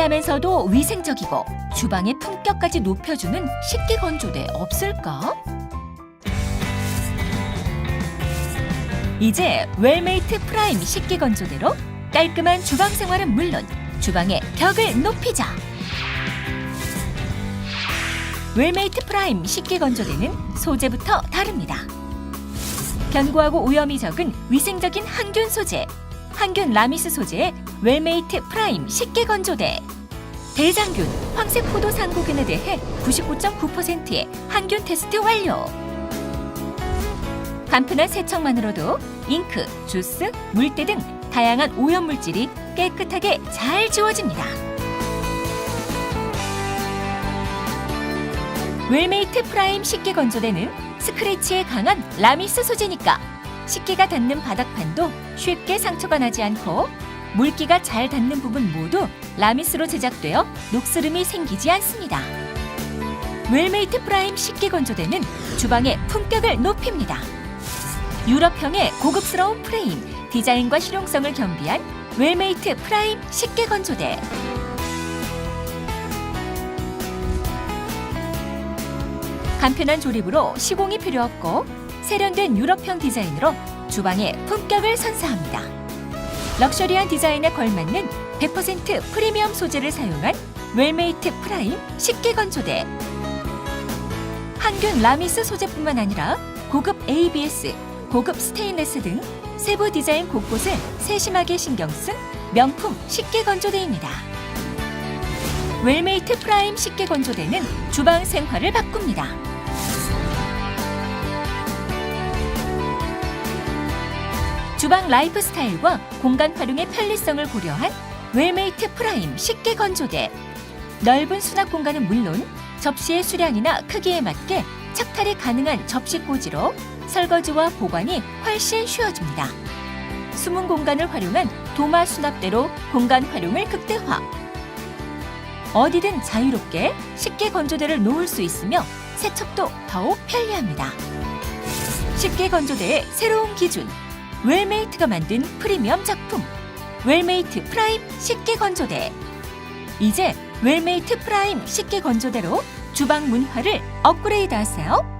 편리하면서도 위생적이고 주방의 품격까지 높여주는 식기 건조대 없을까? 이제 웰메이트 프라임 식기 건조대로 깔끔한 주방 생활은 물론 주방의 벽을 높이자. 웰메이트 프라임 식기 건조대는 소재부터 다릅니다. 견고하고 오염이 적은 위생적인 항균 소재, 항균 라미스 소재의 웰메이트 프라임 식기 건조대. 대장균, 황색 포도 상고균에 대해 99.9%의 항균 테스트 완료. 간편한 세척만으로도 잉크, 주스, 물때 등 다양한 오염 물질이 깨끗하게 잘 지워집니다. 웰메이트 프라임 식기 건조대는 스크래치에 강한 라미스 소재니까 식기가 닿는 바닥판도 쉽게 상처가 나지 않고 물기가 잘 닿는 부분 모두 라미스로 제작되어 녹스름이 생기지 않습니다. 웰메이트 프라임 식기 건조대는 주방의 품격을 높입니다. 유럽형의 고급스러운 프레임, 디자인과 실용성을 겸비한 웰메이트 프라임 식기 건조대. 간편한 조립으로 시공이 필요 없고 세련된 유럽형 디자인으로 주방의 품격을 선사합니다. 럭셔리한 디자인에 걸맞는 100% 프리미엄 소재를 사용한 웰메이트 프라임 식기 건조대. 항균 라미스 소재뿐만 아니라 고급 ABS, 고급 스테인레스 등 세부 디자인 곳곳을 세심하게 신경 쓴 명품 식기 건조대입니다. 웰메이트 프라임 식기 건조대는 주방 생활을 바꿉니다. 주방 라이프 스타일과 공간 활용의 편리성을 고려한 웰메이트 프라임 식기 건조대. 넓은 수납 공간은 물론 접시의 수량이나 크기에 맞게 착탈이 가능한 접시 꽂이로 설거지와 보관이 훨씬 쉬워집니다. 숨은 공간을 활용한 도마 수납대로 공간 활용을 극대화. 어디든 자유롭게 식기 건조대를 놓을 수 있으며 세척도 더욱 편리합니다. 식기 건조대의 새로운 기준. 웰메이트가 만든 프리미엄 작품. 웰메이트 프라임 식기 건조대. 이제 웰메이트 프라임 식기 건조대로 주방 문화를 업그레이드 하세요.